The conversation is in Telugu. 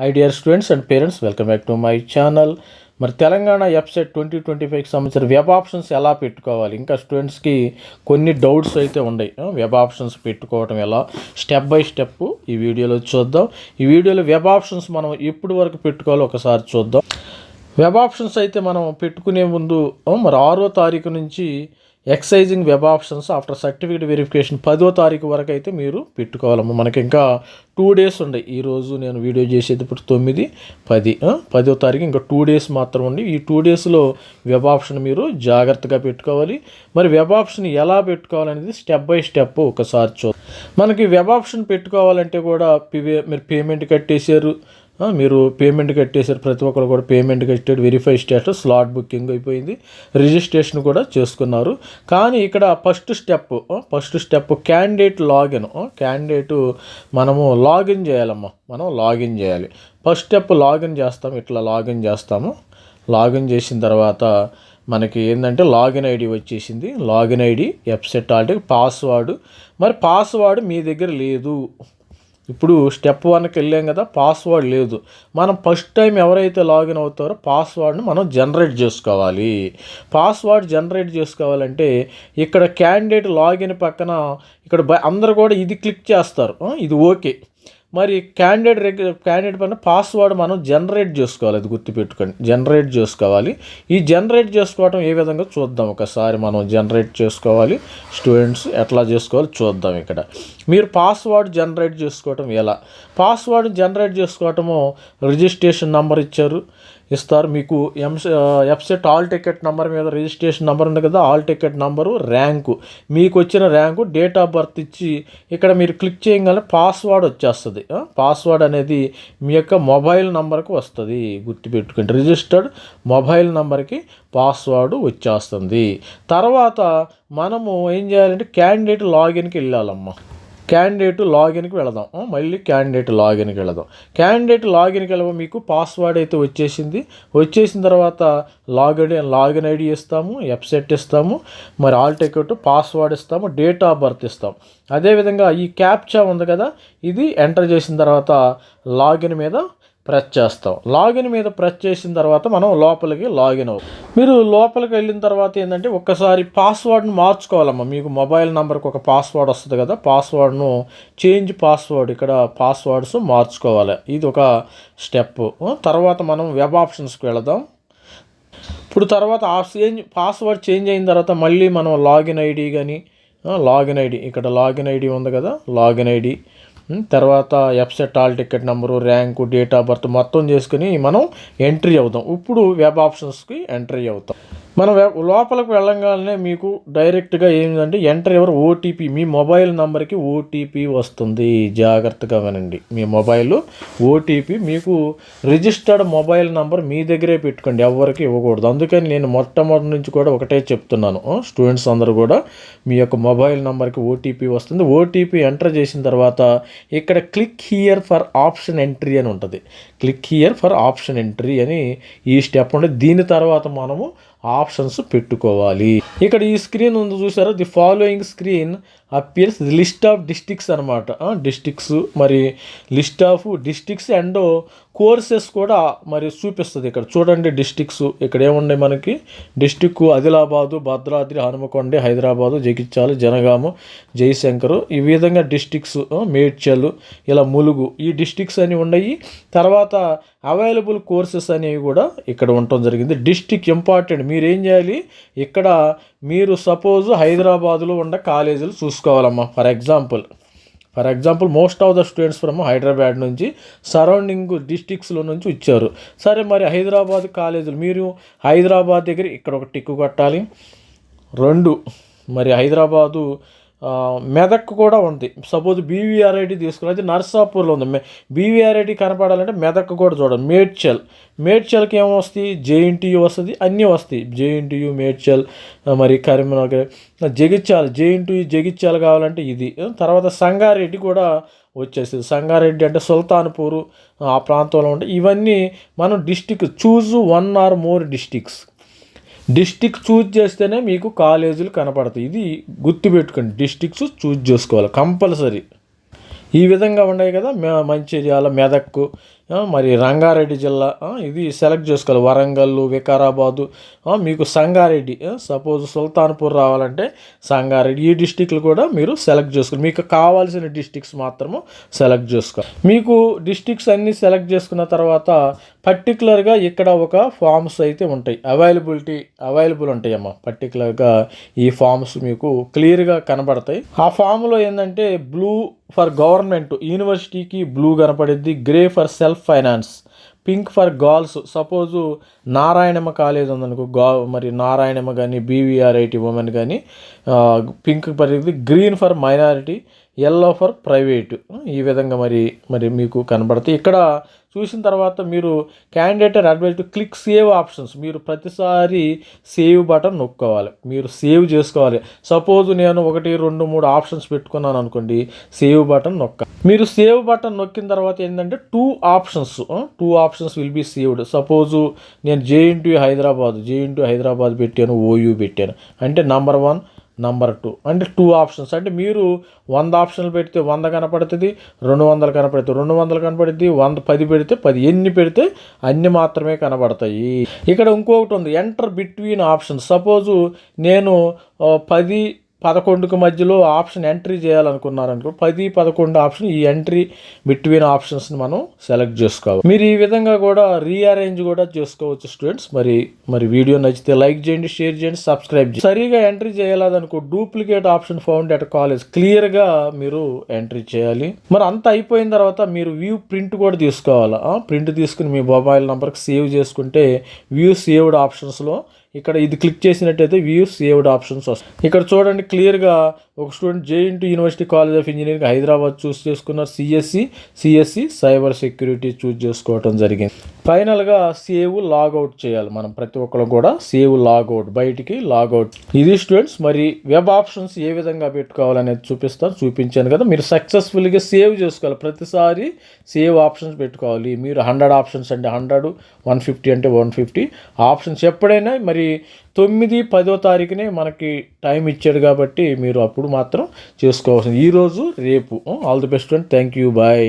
Hi dear students and parents welcome back to my channel మరి తెలంగాణ వెబ్సైట్ ట్వంటీ ట్వంటీ ఫైవ్కి సంబంధించిన వెబ్ ఆప్షన్స్ ఎలా పెట్టుకోవాలి? ఇంకా స్టూడెంట్స్కి కొన్ని డౌట్స్ అయితే ఉన్నాయి. వెబ్ ఆప్షన్స్ పెట్టుకోవడం ఎలా? స్టెప్ బై స్టెప్ ఈ వీడియోలో చూద్దాం. ఈ వీడియోలో వెబ్ ఆప్షన్స్ మనం ఎప్పుడు వరకు పెట్టుకోవాలో ఒకసారి చూద్దాం. వెబ్ ఆప్షన్స్ అయితే మనం పెట్టుకునే ముందు మరి ఆరో తారీఖు నుంచి exercising web options after certificate verification పదో తారీఖు వరకు అయితే మీరు పెట్టుకోవాలమ్మ. మనకి ఇంకా టూ డేస్ ఉండే. ఈరోజు నేను వీడియో చేసేది ఇప్పుడు తొమ్మిది పది పదో తారీఖు ఇంకా టూ డేస్ మాత్రం ఉండి. ఈ టూ డేస్లో వెబ్ ఆప్షన్ మీరు జాగ్రత్తగా పెట్టుకోవాలి. మరి వెబ్ ఆప్షన్ ఎలా పెట్టుకోవాలనేది స్టెప్ బై స్టెప్ ఒకసారి చూ మనకి వెబ్ ఆప్షన్ పెట్టుకోవాలంటే కూడా మీరు పేమెంట్ కట్టేశారు. మీరు పేమెంట్ కట్టేశారు ప్రతి ఒక్కరు కూడా పేమెంట్ కట్టాడు వెరిఫై స్టేటస్ స్లాట్ బుకింగ్ అయిపోయింది రిజిస్ట్రేషన్ కూడా చేసుకున్నారు. కానీ ఇక్కడ first step first step candidate login candidate మనము లాగిన్ చేయాలమ్మా మనం లాగిన్ చేయాలి. ఫస్ట్ స్టెప్ లాగిన్ చేస్తాం ఇట్లా లాగిన్ చేస్తాము. లాగిన్ చేసిన తర్వాత మనకి ఏంటంటే లాగిన్ ఐడి వచ్చేసింది. Login ID website already password మరి పాస్వర్డ్ మీ దగ్గర లేదు. ఇప్పుడు స్టెప్ వన్కి వెళ్ళాం కదా పాస్వర్డ్ లేదు. మనం ఫస్ట్ టైం ఎవరైతే లాగిన్ అవుతారో పాస్వర్డ్ని మనం జనరేట్ చేసుకోవాలి. పాస్వర్డ్ జనరేట్ చేసుకోవాలంటే ఇక్కడ క్యాండిడేట్ లాగిన్ పక్కన ఇక్కడ అందరు కూడా ఇది క్లిక్ చేస్తారు. ఇది ఓకే మరి క్యాండిడేట్ రెగ్ క్యాండిడేట్ పైన పాస్వర్డ్ మనం జనరేట్ చేసుకోవాలి. అది గుర్తుపెట్టుకోండి. జనరేట్ చేసుకోవాలి. ఈ జనరేట్ చేసుకోవడం ఏ విధంగా చూద్దాం. ఒకసారి మనం జనరేట్ చేసుకోవాలి. స్టూడెంట్స్ ఎట్లా చేసుకోవాలి చూద్దాం ఇక్కడ. మీరు పాస్వర్డ్ జనరేట్ చేసుకోవటం ఎలా? పాస్వర్డ్ జనరేట్ చేసుకోవటము రిజిస్ట్రేషన్ నంబర్ ఇచ్చారు. ఇస్తారు. మీకు ఎంస ఎఫ్సెట్ ఆల్ టికెట్ నెంబర్ మీద రిజిస్ట్రేషన్ నెంబర్ ఉంది కదా ఆల్ టికెట్ నెంబరు ర్యాంకు. మీకు వచ్చిన ర్యాంకు డేట్ ఆఫ్ బర్త్ ఇచ్చి ఇక్కడ మీరు క్లిక్ చేయగానే పాస్వర్డ్ వచ్చేస్తుంది. పాస్వర్డ్ అనేది మీ యొక్క మొబైల్ నెంబర్కి వస్తుంది. గుర్తుపెట్టుకోండి రిజిస్టర్డ్ మొబైల్ నెంబర్కి పాస్వర్డ్ వచ్చేస్తుంది. తర్వాత మనము ఏం చేయాలంటే క్యాండిడేట్ లాగిన్కి వెళ్ళాలమ్మా. క్యాండిడేట్ లాగిన్కి వెళదాం. మళ్ళీ క్యాండిడేట్ లాగిన్కి వెళదాం. క్యాండిడేట్ లాగిన్కి వెళ్ళవ మీకు పాస్వర్డ్ అయితే వచ్చేసింది. వచ్చేసిన తర్వాత లాగిన్ లాగిన్ ఐడి ఇస్తాము వెబ్సైట్ ఇస్తాము మరి ఆల్ టికెట్ పాస్వర్డ్ ఇస్తాము డేట్ ఆఫ్ బర్త్ ఇస్తాం అదేవిధంగా ఈ క్యాప్చా ఉంది కదా ఇది ఎంటర్ చేసిన తర్వాత లాగిన్ మీద ప్రెస్ చేస్తాం. లాగిన్ మీద ప్రెస్ చేసిన తర్వాత మనం లోపలికి లాగిన్ అవుతాం మీరు లోపలికి వెళ్ళిన తర్వాత ఏంటంటే ఒక్కసారి పాస్వర్డ్ని మార్చుకోవాలమ్మా. మీకు మొబైల్ నెంబర్కి ఒక పాస్వర్డ్ వస్తుంది కదా పాస్వర్డ్ను చేంజ్ పాస్వర్డ్ ఇక్కడ పాస్వర్డ్స్ మార్చుకోవాలి. ఇది ఒక స్టెప్. తర్వాత మనం వెబ్ ఆప్షన్స్కి వెళదాం. ఇప్పుడు తర్వాత ఆ చేంజ్ పాస్వర్డ్ చేంజ్ అయిన తర్వాత మళ్ళీ మనం లాగిన్ ఐడి కానీ లాగిన్ ఐడి ఇక్కడ లాగిన్ ఐడి ఉంది కదా లాగిన్ ఐడి. తర్వాత ఎఫ్సెట్ hall ticket number rank date of birth మొత్తం చేసుకుని మనం ఎంట్రీ అవుతాం. ఇప్పుడు వెబ్ ఆప్షన్స్కి ఎంట్రీ అవుతాం. మనం లోపలికి వెళ్ళగానే మీకు డైరెక్ట్గా ఏంటంటే ఎంటర్ ఎవరు? ఓటీపీ. మీ మొబైల్ నెంబర్కి ఓటీపీ వస్తుంది. జాగ్రత్తగా వినండి. మీ మొబైల్ ఓటీపీ మీకు రిజిస్టర్డ్ మొబైల్ నెంబర్ మీ దగ్గరే పెట్టుకోండి. ఎవరికి ఇవ్వకూడదు. అందుకని నేను మొట్టమొదటి నుంచి కూడా ఒకటే చెప్తున్నాను. స్టూడెంట్స్ అందరూ కూడా మీ యొక్క మొబైల్ నెంబర్కి ఓటీపీ వస్తుంది. ఓటీపీ ఎంటర్ చేసిన తర్వాత ఇక్కడ click here for option entry అని ఉంటుంది. Click here for option entry అని ఈ స్టెప్ ఉంటుంది. దీని తర్వాత మనము ఆప్షన్స్ పెట్టుకోవాలి. ఇక్కడ ఈ స్క్రీన్ ఉంది చూసారా? The following screen appears list of districts అనమాట డిస్టిక్స్ మరి list of districts and courses కూడా మరి చూపిస్తుంది ఇక్కడ. చూడండి డిస్టిక్స్ ఇక్కడ ఏమున్నాయి మనకి? డిస్టిక్ ఆదిలాబాదు భద్రాద్రి హనుమకొండ హైదరాబాదు జగిత్యాల జనగామ జయశంకర్. ఈ విధంగా డిస్టిక్స్ మేడ్చల్ ఇలా ములుగు. ఈ డిస్టిక్స్ అని ఉన్నాయి. తర్వాత అవైలబుల్ కోర్సెస్ అనేవి కూడా ఇక్కడ ఉండటం జరిగింది. డిస్టిక్ ఇంపార్టెంట్ మీరు ఏం చేయాలి? ఇక్కడ మీరు సపోజ్ హైదరాబాదులో ఉన్న కాలేజీలు చూసుకోవాలమ్మా. For example for example most of the students from Hyderabad నుంచి సరౌండింగ్ డిస్టిక్స్లో నుంచి ఇచ్చారు సరే మరి హైదరాబాద్ కాలేజీలు మీరు హైదరాబాద్ దగ్గర ఇక్కడ ఒక టిక్కు కట్టాలి. రెండు మరి హైదరాబాదు మెదక్ కూడా ఉంది. సపోజ్ బీవీఆర్ఐడి తీసుకుని అది నర్సాపూర్లో ఉంది. మె కనపడాలంటే మెదక్ కూడా చూడండి. మేడ్చల్. మేడ్చల్కి ఏమొస్తాయి జేఎన్టీయూ వస్తుంది అన్నీ వస్తాయి. జేఎన్టీయూ మేడ్చల్ మరి కరీంనగర్ జగిత్యాల. జేఎన్టీయూ జగిత్యాల కావాలంటే ఇది. తర్వాత సంగారెడ్డి కూడా వచ్చేసింది సంగారెడ్డి అంటే సుల్తాన్పూర్ ఆ ప్రాంతంలో ఉంటే ఇవన్నీ మనం district choose one or more districts. District choose చేస్తేనే మీకు కాలేజీలు కనపడతాయి. ఇది గుర్తుపెట్టుకోండి. డిస్టిక్స్ చూజ్ చేసుకోవాలి. కంపల్సరీ. ఈ విధంగా ఉన్నాయి కదా మ- మంచిర్యాల మెదక్కు మరి రంగారెడ్డి జిల్లా ఇది సెలెక్ట్ చేసుకోవాలి. వరంగల్ వికారాబాదు మీకు సంగారెడ్డి సపోజ్ సుల్తాన్పూర్ రావాలంటే సంగారెడ్డి. ఈ డిస్టిక్లు కూడా మీరు సెలెక్ట్ చేసుకోవాలి. మీకు కావాల్సిన డిస్టిక్స్ మాత్రము సెలెక్ట్ చేసుకోవాలి. మీకు డిస్టిక్స్ అన్నీ సెలెక్ట్ చేసుకున్న తర్వాత పర్టికులర్గా ఇక్కడ ఒక ఫామ్స్ అయితే ఉంటాయి. అవైలబిలిటీ అవైలబుల్ ఉంటాయి అమ్మ పర్టికులర్గా ఈ ఫామ్స్ మీకు క్లియర్గా కనబడతాయి. ఆ ఫామ్లో ఏంటంటే బ్లూ ఫర్ గవర్నమెంట్ యూనివర్సిటీకి blue కనపడిద్ది grey for self finance pink for girls suppose Narayanamma college ఉందనుకో గా మరి నారాయణమ్మ కానీ బీవీఆర్ఐటి ఉమెన్ కానీ పింక్ పడింది green for minority yellow for private ఈ విధంగా మరి మరి మీకు కనబడతాయి. ఇక్కడ చూసిన తర్వాత మీరు candidate advise to click save options మీరు ప్రతిసారి సేవ్ బటన్ నొక్కోవాలి. మీరు సేవ్ చేసుకోవాలి. సపోజ్ నేను ఒకటి రెండు మూడు ఆప్షన్స్ పెట్టుకున్నాను అనుకోండి సేవ్ బటన్ నొక్క మీరు సేవ్ బటన్ నొక్కిన తర్వాత ఏంటంటే two options two options will be saved suppose నేను జేఎన్టీ హైదరాబాద్ జేఎన్టీ హైదరాబాద్ పెట్టాను ఓయూ పెట్టాను. అంటే నంబర్ వన్ నంబర్ టూ. అంటే టూ ఆప్షన్స్. అంటే మీరు వంద ఆప్షన్లు పెడితే వంద కనపడుతుంది రెండు వందలు కనపడుతుంది రెండు వందలు కనపడుతుంది వంద పది పెడితే పది. ఎన్ని పెడితే అన్ని మాత్రమే కనబడతాయి. ఇక్కడ ఇంకొకటి ఉంది ఎంటర్ బిట్వీన్ ఆప్షన్స్ సపోజు నేను పది పదకొండుకి మధ్యలో ఆప్షన్ ఎంట్రీ చేయాలనుకున్నారనుకో పది పదకొండు ఆప్షన్ ఈ ఎంట్రీ బిట్వీన్ ఆప్షన్స్ని మనం సెలెక్ట్ చేసుకోవాలి. మీరు ఈ విధంగా కూడా రీఅరేంజ్ కూడా చేసుకోవచ్చు స్టూడెంట్స్. మరి మరి వీడియో నచ్చితే లైక్ చేయండి షేర్ చేయండి సబ్స్క్రైబ్ చేయండి. సరిగా entry చేయాలనుకో duplicate option found at college. క్లియర్గా మీరు ఎంట్రీ చేయాలి. మరి అంతా అయిపోయిన తర్వాత మీరు వ్యూ ప్రింట్ కూడా తీసుకోవాలి? ప్రింట్ తీసుకుని మీ మొబైల్ నెంబర్కి సేవ్ చేసుకుంటే వ్యూ సేవ్డ్ ఆప్షన్స్లో ఇక్కడ ఇది క్లిక్ చేసినట్టయితే వ్యూ సేవ్డ్ ఆప్షన్స్ వస్తాయి. ఇక్కడ చూడండి క్లియర్గా ఒక student JNT university college of engineering Hyderabad choose చేసుకున్నారు CSC CSC cyber security choose చేసుకోవటం జరిగింది. ఫైనల్గా సేవ్ లాగౌట్ చేయాలి మనం ప్రతి ఒక్కరు కూడా. సేవ్ లాగౌట్ బయటికి లాగౌట్ ఇది స్టూడెంట్స్ మరి వెబ్ ఆప్షన్స్ ఏ విధంగా పెట్టుకోవాలనేది చూపిస్తాను చూపించాను కదా. మీరు సక్సెస్ఫుల్గా సేవ్ చేసుకోవాలి. ప్రతిసారి సేవ్ ఆప్షన్స్ పెట్టుకోవాలి. మీరు హండ్రెడ్ ఆప్షన్స్ అంటే హండ్రెడ్ వన్ ఫిఫ్టీ అంటే వన్ ఫిఫ్టీ ఆప్షన్స్ ఎప్పుడైనా మరి తొమ్మిది పదో తారీఖునే మనకి టైం ఇచ్చాడు కాబట్టి మీరు అప్పుడు మాత్రం చేసుకోవాల్సింది. ఈరోజు రేపు. All the best and. Thank you. Bye.